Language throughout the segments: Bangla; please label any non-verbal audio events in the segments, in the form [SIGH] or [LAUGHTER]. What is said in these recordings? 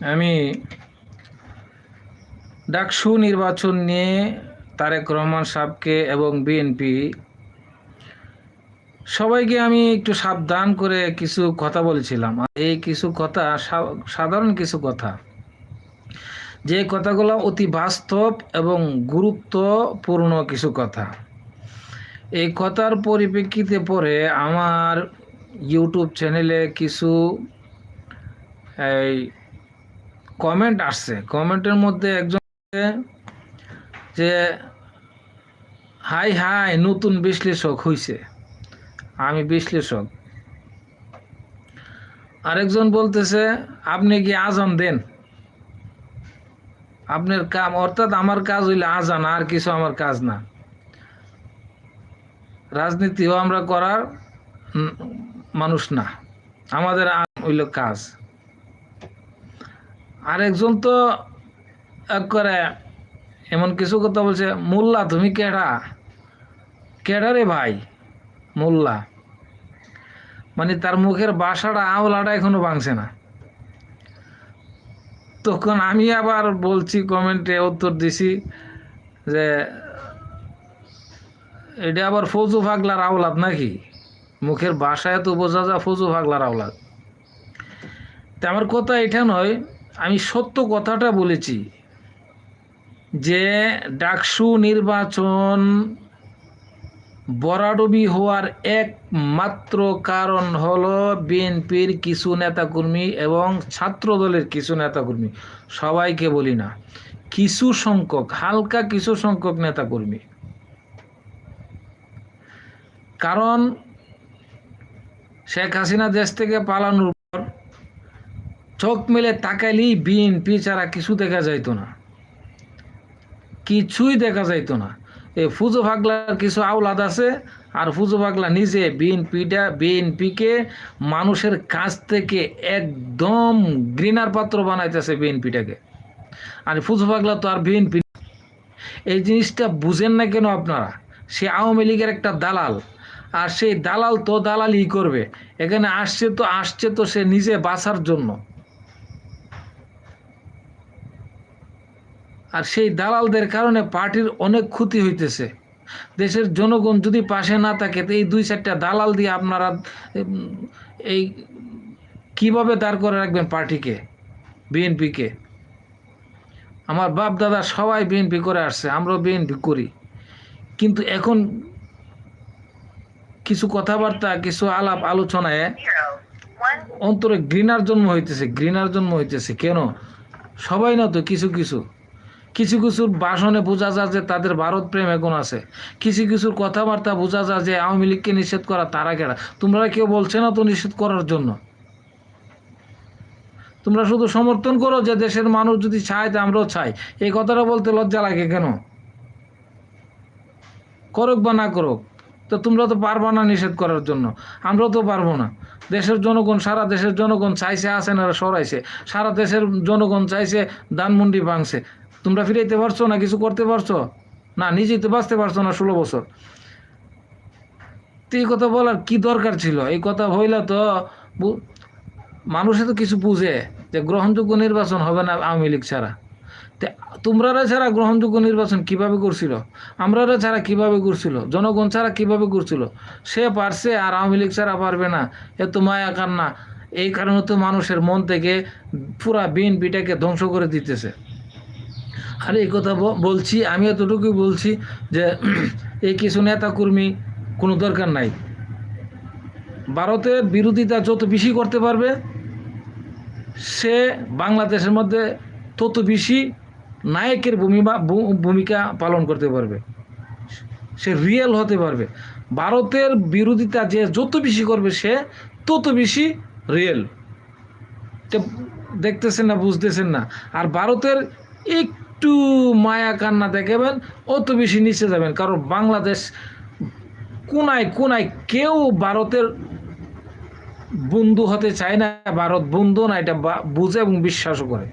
আমি ডাকসু নির্বাচন নিয়ে তারেক রহমান সাহেবকে এবং বিএনপি সবাইকে আমি একটু সাবধান করে কিছু কথা বলছিলাম। এই কিছু কথা সাধারণ কিছু কথা। যে কথাগুলো অতি বাস্তব এবং গুরুত্বপূর্ণ কিছু কথা। এই কথার পরিপ্রেক্ষিতে পরে আমার ইউটিউব চ্যানেলে কিছু এই কমেন্ট আসছে। কমেন্টের মধ্যে একজন যে, হাই হাই, নতুন বিশ্লেষক হইছে। আমি বিশ্লেষক। আরেকজন বলতেছে, আপনি কি আজান দেন? আপনার কাম, অর্থাৎ আমার কাজ হইলে আজান, আর কিছু আমার কাজ না। রাজনীতিও আমরা করার মানুষ না। আমাদের হইল কাজ। আরেকজন তো এক করে এমন কিছু কথা বলছে, মোল্লা, তুমি কেডা? কেডা রে ভাই? মোল্লা। মানে তার মুখের বাসাটা আওলাটা এখনও ভাঙছে না। তখন আমি আবার বলছি, কমেন্টে উত্তর দিছি যে, এটা আবার ফৌজু ফাগলার আওলাদ নাকি? মুখের বাসায় তো বোঝা যায় ফৌজু ফাগলার আওলাদ। তা আমার কথা এটা নয় আমি সত্য কথাটা বলেছি যে ডাকসু নির্বাচন বরাডবি হওয়ার একমাত্র কারণ হলো বিএনপির কিছু নেতাকর্মী এবং ছাত্র দলের কিছু নেতাকর্মী। সবাইকে বলি না, কিছু সংখ্যক, হালকা কিছু সংখ্যক নেতাকর্মী। কারণ শেখ হাসিনা দেশ থেকে পালানোর চোখ মেলে তাকাইলেই বিএনপি ছাড়া কিছু দেখা যাইতো না। কিছুই দেখা যাইতো না। এই ফুজো পাগলার কিছু আওলাদ আছে আর ফুজো পাগলা নিজে বিএনপিটা, বিএনপিকে মানুষের কাছ থেকে একদম গ্রিনার পাত্র বানাইতেছে বিএনপিটাকে। আর ফুজো পাগলা তো আর বিএনপি এই জিনিসটা বুঝেন না কেন আপনারা? সে আওয়ামী লীগের একটা দালাল। আর সেই দালাল তো দালালই করবে। এখানে আসছে তো আসছে তো সে নিজে বাঁচার জন্য। আর সেই দালালদের কারণে পার্টির অনেক ক্ষতি হইতেছে। দেশের জনগণ যদি পাশে না থাকে, তো এই দুই চারটা দালাল দিয়ে আপনারা এই কীভাবে দাঁড় করে রাখবেন পার্টিকে, বিএনপিকে? আমার বাপ দাদা সবাই বিএনপি করে আসছে, আমরাও বিএনপি করি। কিন্তু এখন কিছু কথাবার্তা, কিছু আলাপ আলোচনায় অন্তরে ঘৃণার জন্ম হইতেছে, ঘৃণার জন্ম হইতেছে। কেন? সবাই না তো, কিছু কিছু। কিছু কিছুর ভাষণে বোঝা যায় যে তাদের ভারত প্রেম এখন আছে। কিছু কিছুর কথাবার্তা বোঝা যায় যে আওয়ামী লীগকে নিষেধ করা তারা কেরা তোমরা কেউ বলছে না তো নিষেধ করার জন্য। তোমরা শুধু সমর্থন করো যে দেশের মানুষ যদি চায় তা আমরাও চাই। এই কথাটা বলতে লজ্জা লাগে কেন? করুক বা না করুক, তো তোমরা তো পারবা না নিষেধ করার জন্য। আমরাও তো পারব না। দেশের জনগণ, সারা দেশের জনগণ চাইছে আসেন আর সরাইছে। সারা দেশের জনগণ চাইছে ধানমন্ডি ভাঙছে। তোমরা ফিরাইতে পারছ না কিছু করতে পারছ? না, নিজেই তো বাঁচতে পারছ না ষোলো বছর। তো এই কথা বলার কি দরকার ছিল? এই কথা হইলে তো মানুষে তো কিছু বুঝে যে গ্রহণযোগ্য নির্বাচন হবে না আওয়ামী লীগ ছাড়া। তে তোমরারা ছাড়া গ্রহণযোগ্য নির্বাচন কীভাবে করছিল? আমরারা ছাড়া কীভাবে করছিল? জনগণ ছাড়া কীভাবে করছিল? সে পারছে আর আওয়ামী লীগ ছাড়া পারবে না। এত মায়া কান্না। এই কারণে তো মানুষের মন থেকে পুরা বিএনপিটাকে ধ্বংস করে দিতেছে। আর এই কথা বলছি আমি এতটুকুই বলছি যে [CLEARS THROAT] এই কিছু নেতাকর্মী কোনো দরকার নাই। ভারতের বিরোধিতা যত বেশি করতে পারবে, সে বাংলাদেশের মধ্যে তত বেশি নায়কের ভূমিকা ভূমিকা পালন করতে পারবে। সে রিয়েল হতে পারবে। ভারতের বিরোধিতা যে যত বেশি করবে সে তত বেশি রিয়েল। দেখতেছেন না, বুঝতেছেন না। আর ভারতের একটু মায়া কান্না দেখাবেন, অত বেশি নিচে যাবেন। কারণ বাংলাদেশ কোনায় কোনায় কেউ ভারতের বন্ধু হতে চায় না, ভারত বন্ধু না, এটা বুঝে এবং বিশ্বাসও করে।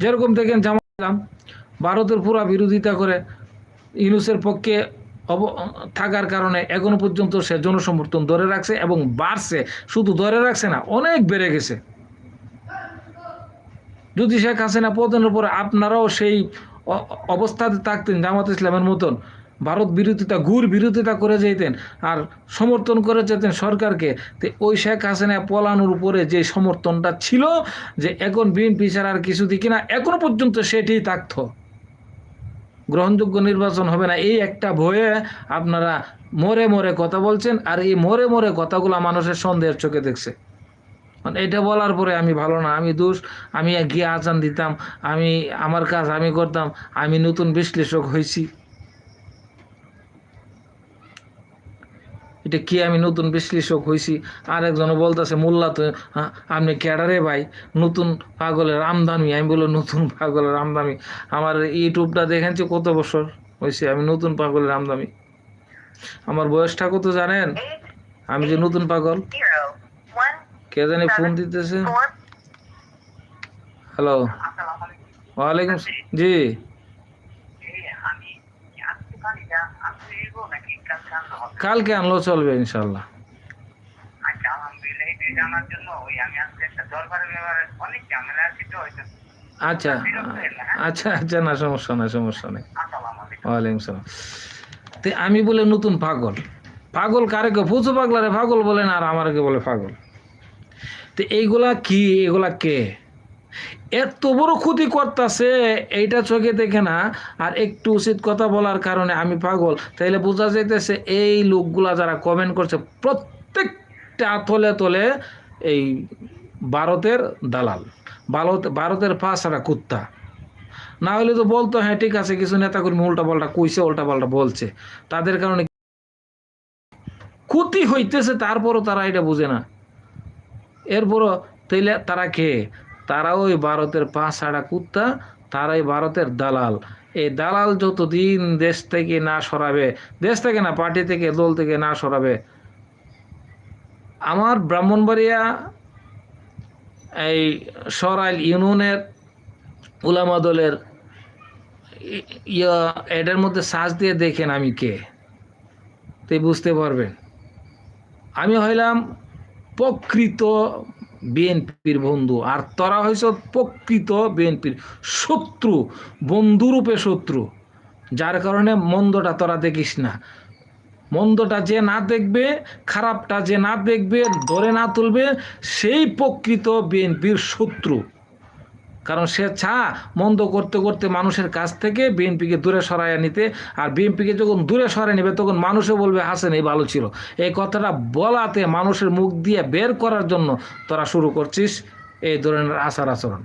যেরকম দেখেন জামাত ইসলাম, ভারতের পুরা বিরোধিতা করে ইউনুসের পক্ষে অব থাকার কারণে এখনও পর্যন্ত সে জনসমর্থন ধরে রাখছে এবং বাড়ছে। শুধু ধরে রাখছে না, অনেক বেড়ে গেছে। যদি শেখ হাসিনা পতনের পরে আপনারাও সেই অবস্থাতে থাকতেন, জামাত ইসলামের মতন, ভারত বিরোধিতা গুর বিরোধিতা করে যেতেন আর সমর্থন করে যেতেন সরকারকে, তো ওই শেখ হাসিনা পলানোর উপরে যে সমর্থনটা ছিল, যে এখন বিএনপি ছাড়া আর কিছু দিকে না এখনও পর্যন্ত সেটি থাকতো। গ্রহণযোগ্য নির্বাচন হবে না, এই একটা ভয়ে আপনারা মরে মরে কথা বলছেন, আর এই মরে মরে কথাগুলো মানুষের সন্দেহের চোখে দেখছে। মানে এটা বলার পরে আমি ভালো না আমি দোষ আমি গিয়ে আচান দিতাম আমি আমার কাজ আমি করতাম আমি নতুন বিশ্লেষক হয়েছি এটা কি আমি নতুন বিশ্লেষক হয়েছি আর একজনও বলতেছে মোল্লা তো হ্যাঁ, আপনি ক্যাডারে ভাই নতুন পাগলের আমদামি আমি বলো নতুন পাগলের আমদামি আমার ইউটিউবটা দেখেছি কত বছর হয়েছে আমি নতুন পাগলের আমদামি আমার বয়সটা কত জানেন? আমি যে নতুন পাগল? কে জানি ফোন দিতেছে? হ্যালো ওয়ালাইকুম জি। কালকে আনলেও চলবে ইনশাল্লাহ আচ্ছা তো হয়তো আচ্ছা আচ্ছা আচ্ছা না সমস্যা নাই সমস্যা নেই। ওয়ালাইকুম সালাম। তো আমি বলে নতুন পাগল। পাগল কারে কে পুজো পাগলারে পাগল বলে না আর আমারকে বলে পাগল? তো এইগুলা কি? এগুলা কে? এত বড় ক্ষতি করতেছে, এইটা চোখে দেখে না। আর একটু উচিত কথা বলার কারণে আমি পাগল। তাইলে বোঝা যাইতেছে এই লোকগুলা যারা কমেন্ট করছে, প্রত্যেকটা তলে তলে এই ভারতের দালাল। ভারত ভারতের পাশারা কুত্তা। না হলে তো বলতো হ্যাঁ ঠিক আছে, কিছু নেতাকর্মী উল্টা পাল্টা কইছে উল্টা পাল্টা বলছে। তাদের কারণে ক্ষতি হইতেছে, তারপরও তারা এটা বুঝে না। এরপরও তাইলে তারা কে? তারা ওই ভারতের পাঁচ ছাড়া কুত্তা, তারাই ভারতের দালাল। এই দালাল যতদিন দেশ থেকে না সরাবে, দেশ থেকে না, পার্টি থেকে, দল থেকে না সরাবে, আমার ব্রাহ্মণবাড়িয়া এই সরাইল ইউনিয়নের উলামা দলের ইয়া এটার মধ্যে সাজ দিয়ে দেখেন আমি কে। তাই বুঝতে পারবেন। আমি হইলাম প্রকৃত বিএনপির বন্ধু। আর তোরা হয়েছ প্রকৃত বিএনপির শত্রু, বন্ধুরূপে শত্রু। যার কারণে মন্দটা তোরা দেখিস না। মন্দটা যে না দেখবে, খারাপটা যে না দেখবে, ধরে না তুলবে, সেই প্রকৃত বিএনপির শত্রু। কারণ সে চা মন্দ করতে করতে মানুষের কাছ থেকে বিএনপিকে দূরে সরাইয়া নিতে, আর বিএনপিকে যখন দূরে সরাই নেবে, তখন মানুষও বলবে, হাসেন, এই ভালো ছিল। এই কথাটা বলাতে মানুষের মুখ দিয়ে বের করার জন্য তোরা শুরু করছিস এই ধরনের আচার আচরণ।